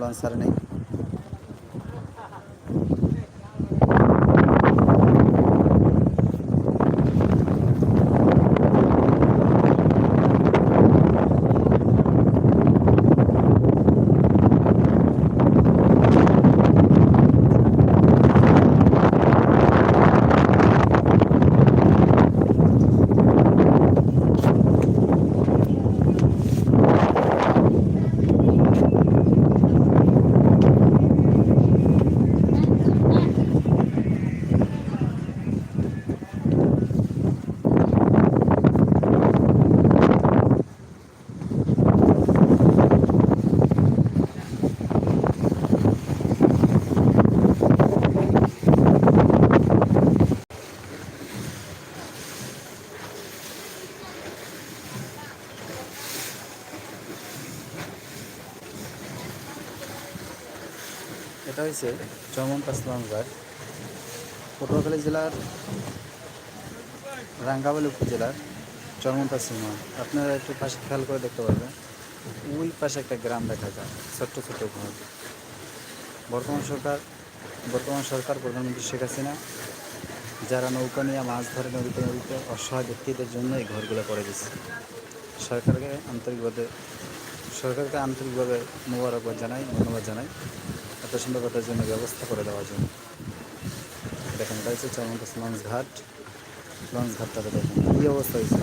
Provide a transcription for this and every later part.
lanzar en. এটা হয়েছে চরমন্তা ইসলামগড় পটুয়াখালী জেলার রাঙ্গাবালি উপজেলার চরমন্তা সীমা আপনারা একটু পাশে খেয়াল করে দেখতে পারবেন। ওই পাশে একটা গ্রাম দেখা যায়, ছোট্ট ছোট্ট ঘর। বর্তমান সরকার বর্তমান সরকার প্রধানমন্ত্রী শেখ হাসিনা, যারা নৌকা নিয়ে মাছ ধরে নদীতে নদীতে অসহায় ব্যক্তিদের জন্য এই ঘরগুলো করে দিচ্ছে সরকারকে আন্তরিকভাবে সরকারকে আন্তরিকভাবে মোবারকবাদ জানাই, ধন্যবাদ জানাই। সুন্দর কথার জন্য ব্যবস্থা করে দেওয়ার জন্য। দেখেন এটা হচ্ছে চরমন্তাস লঞ্চ ঘাট। লঞ্চ ঘাটটাতে দেখেন কী অবস্থা হয়েছে।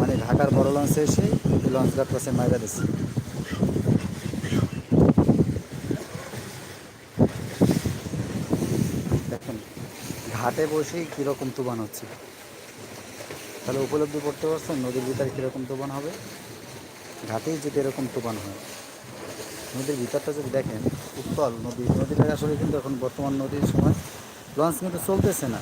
মানে ঢাকার বড় লঞ্চে এসে লঞ্চ ঘাট পাশে মাইরা দিচ্ছে। দেখেন, ঘাটে বসেই কীরকম তুফান হচ্ছে। তাহলে উপলব্ধি করতে পারছেন নদীর ভিতরে কীরকম তুফান হবে? ঘাটেই যদি এরকম তুফান হয়। নদীর ভিতরটা যদি দেখেন, উত্তল নদী। নদীটা আসলে কিন্তু এখন বর্তমান নদীর সময়। লঞ্চ কিন্তু চলতেছে না।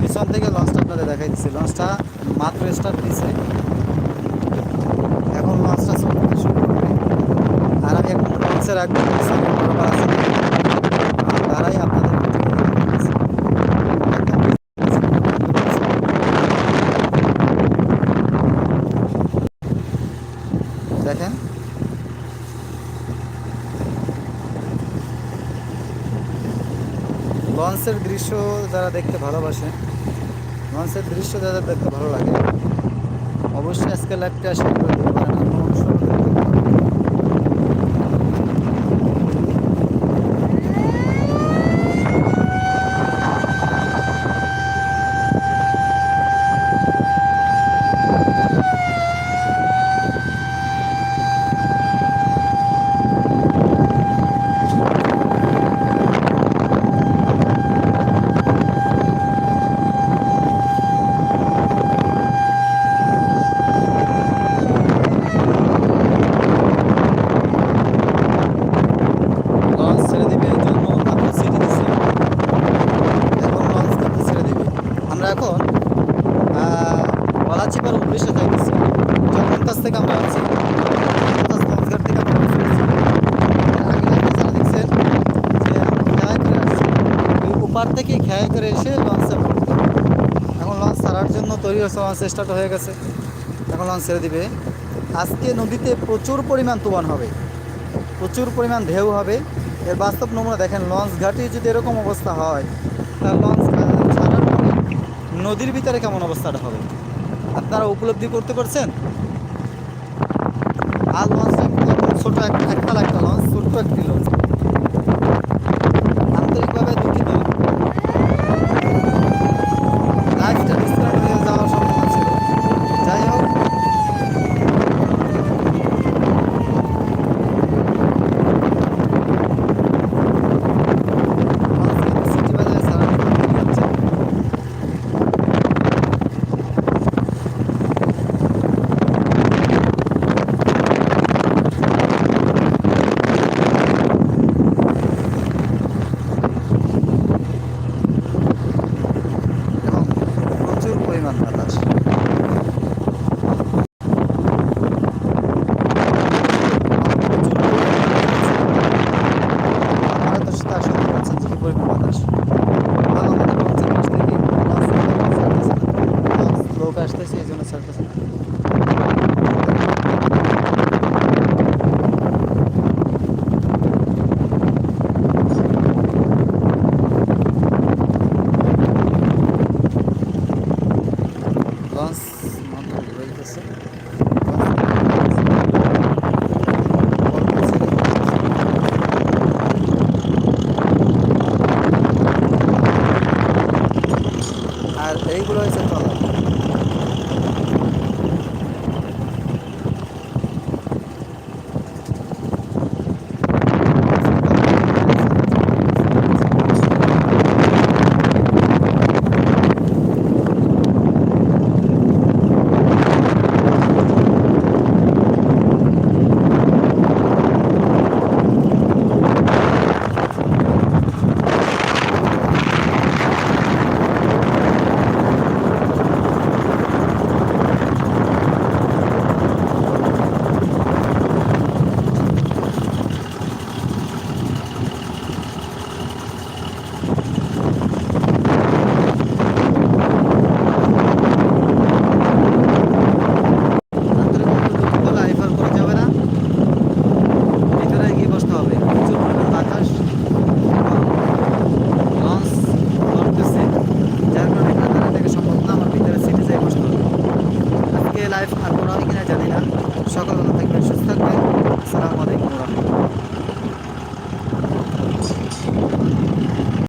পিছন থেকে লঞ্চটা আপনাদের দেখাই দিচ্ছি। লঞ্চটা মাত্র স্টার্ট দিছে এখন লঞ্চটা চলতে শুরু করবে আর আমি এখন লঞ্চের একদম পিছনে বরাবর আছি তারাই আপনাদের দেখেন লঞ্চের দৃশ্য যারা দেখতে ভালোবাসে লঞ্চের দৃশ্য যাদের দেখতে ভালো লাগে, অবশ্যই আজকে লাইভটা শেয়ার করে দিতে পারেন অন্য মানুষও দেখতে পারে। লঞ্চ ছেড়ে দিবে এই জন্য মাত্র ছেড়ে দিচ্ছে এখন লঞ্চ কিন্তু ছেড়ে দিবে আমরা এখন গলাচিপার উদ্দেশ্যে যাইতেছি যখন কাছ থেকে আমরা আছি জগন্নাথ লঞ্চঘাট থেকে আমরা বের হয়েছি। এর আগে লাইভে যারা দেখছেন যে আমরা খেয়ায় করে আসছি ওই ওপার থেকে খেয়ায় করে এসে লঞ্চে। এখন লঞ্চ ছাড়ার জন্য তৈরি হচ্ছে লঞ্চ স্টার্ট হয়ে গেছে। এখন লঞ্চ ছেড়ে দিবে। আজকে নদীতে প্রচুর পরিমাণ তুফান হবে। প্রচুর পরিমাণ ঢেউ হবে। এর বাস্তব নমুনা দেখেন লঞ্চ ঘাটে যদি এরকম অবস্থা হয়, তাহলে লঞ্চ ছাড়ার পরে নদীর ভিতরে কেমন অবস্থাটা হবে? আপনারা উপলব্ধি করতে পারছেন? আর লঞ্চটা একদম একটা একটা লঞ্চ ছোট্ট একটি লঞ্চ আন্তরিকভাবে দুঃখিত লাইফটা ডিসকাউন্ট হয়ে যাওয়ার সম্ভাবনা ছিল যাই হোক লঞ্চ কিন্তু সিটি বাজারে ছাড়ার জন্য তৈরি হচ্ছে। সার্কাস না